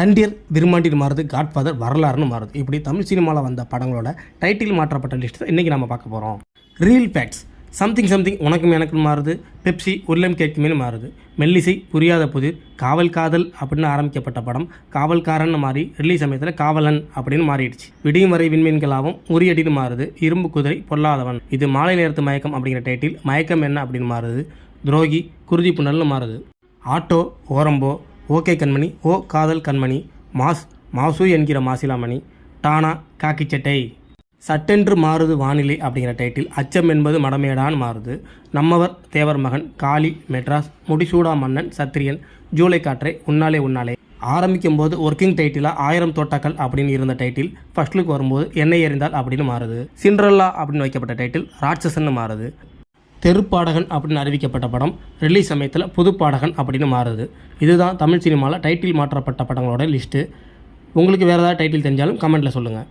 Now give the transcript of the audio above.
சண்டியர் திருமாண்டின்னு மாறுது காட்ஃபாதர் வரலாறுன்னு மாறுது. இப்படி தமிழ் சினிமாவில் வந்த படங்களோட டைட்டில் மாற்றப்பட்ட லிஸ்ட் இன்றைக்கி நம்ம பார்க்க போகிறோம் ரியல் ஃபேக்ட்ஸ் சம்திங் சம்திங் உனக்கும் எனக்கும் மாறுது. பெப்சி உருளம் கேட்குமேனு மாறுது. மெல்லிசை புரியாத புதிர் காவல் காதல் அப்படின்னு ஆரம்பிக்கப்பட்ட படம் காவல்காரன் மாறி ரிலீஸ் சமயத்தில் காவலன் அப்படின்னு மாறிடுச்சு. விடியும் வரை விண்மீன்களாகவும் உரியடின்னு மாறுது. இரும்பு குதிரை பொல்லாதவன். இது மாலை நேரத்து மயக்கம் அப்படிங்கிற டைட்டில் மயக்கம் என்ன அப்படின்னு மாறுது. துரோகி குருதி புனல்னு மாறுது. ஆட்டோ ஓரம்போ ஓகே கண்மணி ஓ காதல் கண்மணி மாஸ் மாசு என்கிற மாசிலாமணி டானா காக்கிச்சட்டை. சட்டென்று மாறுது வானிலை அப்படிங்கிற டைட்டில் அச்சம் என்பது மடமேடான்னு மாறுது. நம்மவர் தேவர் மகன் காளி மெட்ராஸ் முடிசூடா மன்னன் சத்திரியன் ஜூலை காற்றை உன்னாலே உன்னாலே. ஆரம்பிக்கும் போது ஒர்க்கிங் டைட்டிலாக ஆயிரம் தோட்டாக்கள் அப்படின்னு இருந்த டைட்டில் ஃபர்ஸ்ட் லுக் வரும்போது எண்ணெய் எறிந்தால் அப்படின்னு மாறுது. சிண்ட்ரல்லா அப்படின்னு வைக்கப்பட்ட டைட்டில் ராட்சசன்னு மாறுது. தெருப்பாடகன் அப்படின்னு அறிவிக்கப்பட்ட படம். ரிலீஸ் சமயத்தில் புதுப்பாடகன் அப்படின்னு மாறுது. இதுதான் தமிழ் சினிமாவில் டைட்டில் மாற்றப்பட்ட படங்களோட லிஸ்ட்டு உங்களுக்கு வேறு ஏதாவது டைட்டில் தெரிஞ்சாலும் கமெண்ட்டில் சொல்லுங்கள்